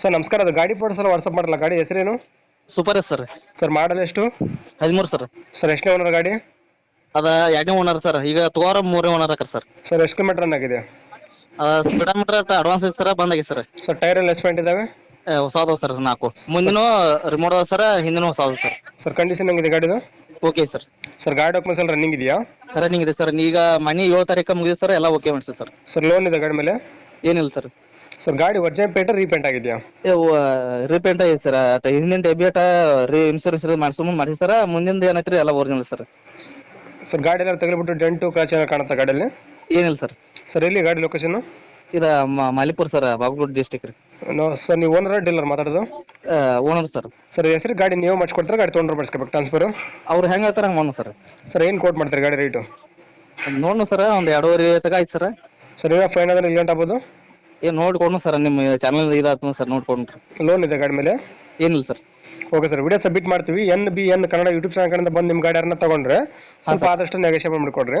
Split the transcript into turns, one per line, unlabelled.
Sir ನಮಸ್ಕಾರ ಅದು ಗಾಡಿ ಫೋಟೋಸ್ ಎಲ್ಲ ವಾಟ್ಸಪ್ ಮಾಡಲ್ಲ ಗಾಡಿ ಹೆಸರೇನು?
Super S sir.
Sir model ಎಷ್ಟು?
ಹದಿಮೂರು ಸರ್.
ಸರ್ ಎಷ್ಟನೇ ಓನರ್ ಗಾಡಿ?
ಅದ ಎರಡನೇ ಓನರ್ ಸರ್ ಈಗ ತಗೋರ ಮೂರನೇ ಓನರ್ ಹಾಕರ್ ಸರ್.
ಸರ್ ಎಷ್ಟು ಕಿಲೋಮೀಟರ್ ರನ್ ಆಗಿದೆ?
ಸ್ಪೀಡೋಮೀಟರ್ ಅಡ್ವಾನ್ಸ್ ಐತೆ ಸರ್ ಬಂದಾಗಿ ಸರ್.
ಸರ್ ಟೈರ್ ಎಲ್ಲ ಎಸ್ಪೆಂಟ್ ಇದಾವೆ?
ಹೊಸದ ಸರ್ ನಾಲ್ಕು. ಮುಂದಿನ ರಿಮೋಟ್ ಅದ ಸರ್ ಹಿಂದಿನ ಹೊಸದ ಸರ್.
ಸರ್ ಕಂಡೀಷನ್ ಹೆಂಗಿದೆ ಗಾಡಿದು?
Okay sir.
ಸರ್ ಗಾಡಿ ಡಾಕ್ಯುಮೆಂಟ್ಸ್ ಎಲ್ಲ ರನ್ನಿಂಗ್ ಇದೆಯಾ?
ರನ್ನಿಂಗ್ ಇದೆ ಸರ್ ಈಗ ಮನಿ ಏಳು ತಾರೀಕು ಮುಗಿದೆ ಸರ್ ಎಲ್ಲ ಓಕೆ ಮಾಡಿಸಿ ಸರ್.
ಸರ್ ಲೋನ್ ಇದೆ ಗಾಡಿ ಮೇಲೆ?
ಏನಿಲ್ಲ ಸರ್.
ಸರ್ ಗಾಡಿ ಒರ್ಜಿನಲ್ ಪೇಟ ರೀಪೇಂಟ್ ಆಗಿದೆಯಾ?
ರೀಪೇಂಟ್ ಆಗಿದೆ ಸರ್. ಹಿಂದಿನ ಡೆಬಿಟ್ ರೀ ಇನ್ಶೂರೆನ್ಸ್ ಮಾಡಿಸ್ಕೊಂಡ್ ಮಾಡಿಸಿ ಸರ್. ಮುಂದಿನ ಏನೈತ್ರಿ ಎಲ್ಲ ಒರಿಜಿನಲ್ ಸರ್.
ಸರ್ ಗಾಡಿ ಎಲ್ಲ ತಗಲಿಬಿಟ್ಟು ಡೆಂಟು ಕ್ರಾಚ್ ಎಲ್ಲ ಕಾಣುತ್ತಾ ಗಾಡಿಯಲ್ಲಿ?
ಏನಿಲ್ಲ ಸರ್.
ಸರ್ ಎಲ್ಲಿ ಗಾಡಿ ಲೊಕೇಶನ್
ಇದು ಮಾಲಿಪುರ್ ಸರ್ ಬಾಗಲಕೋಟೆ ಡಿಸ್ಟಿಕ್ ರೀ.
ಸರ್ ನೀವು ಓನರ್ ಡೀಲರ್ ಮಾತಾಡೋದು?
Owner sir.
ಸರ್ ಹೆಸರು ಗಾಡಿ ನೀವು ಮಾಡಿಸ್ಕೊಡ್ತಾರೆ ಗಾಡಿ ತೊಗೊಂಡ್ರೆ ಮಾಡಿಸ್ಕೋಬೇಕು ಟ್ರಾನ್ಸ್ಫರ್
ಅವ್ರು ಹೆಂಗೆ ಹೇಳ್ತಾರೆ ಹಂಗೆ ಮಾಡೋಣ ಸರ್.
ಸರ್ ಏನು ಕೋಟ್ ಮಾಡ್ತಾರೆ ಗಾಡಿ ರೇಟು
ನೋಡೋಣ ಸರ್ ಒಂದು ಎರಡೂವರೆ ತಗ ಆಯ್ತು ಸರ್.
ಸರ್ ಏನೋ ಫೈನ್ ಆದ್ರೆ ಗಂಟೆ ಆಗ್ಬೋದು?
ಏನ್ ನೋಡ್ಕೊಂಡು ಸರ್ ನಿಮ್ಮ ಚಾನಲ್ ಇದಾಗ್ತದ ಸರ್ ನೋಡ್ಕೊಂಡ್ರಿ.
ಲೋನ್ ಇದೆ ಗಾಡಿ ಮೇಲೆ?
ಏನಿಲ್ಲ sir.
Okay sir video submit ಮಾಡ್ತೀವಿ. N B N Kannada YouTube channel ಕಡೆಯಿಂದ ಬಂದು ನಿಮ್ಮ ಗಾಡಿ ಯಾರನ್ನ ತಗೊಂಡ್ರೆ ಸ್ವಲ್ಪ ಆದಷ್ಟು ನೆಗೋಷಿಯೇಟ್ ಮಾಡಿಕೊಡ್ರಿ.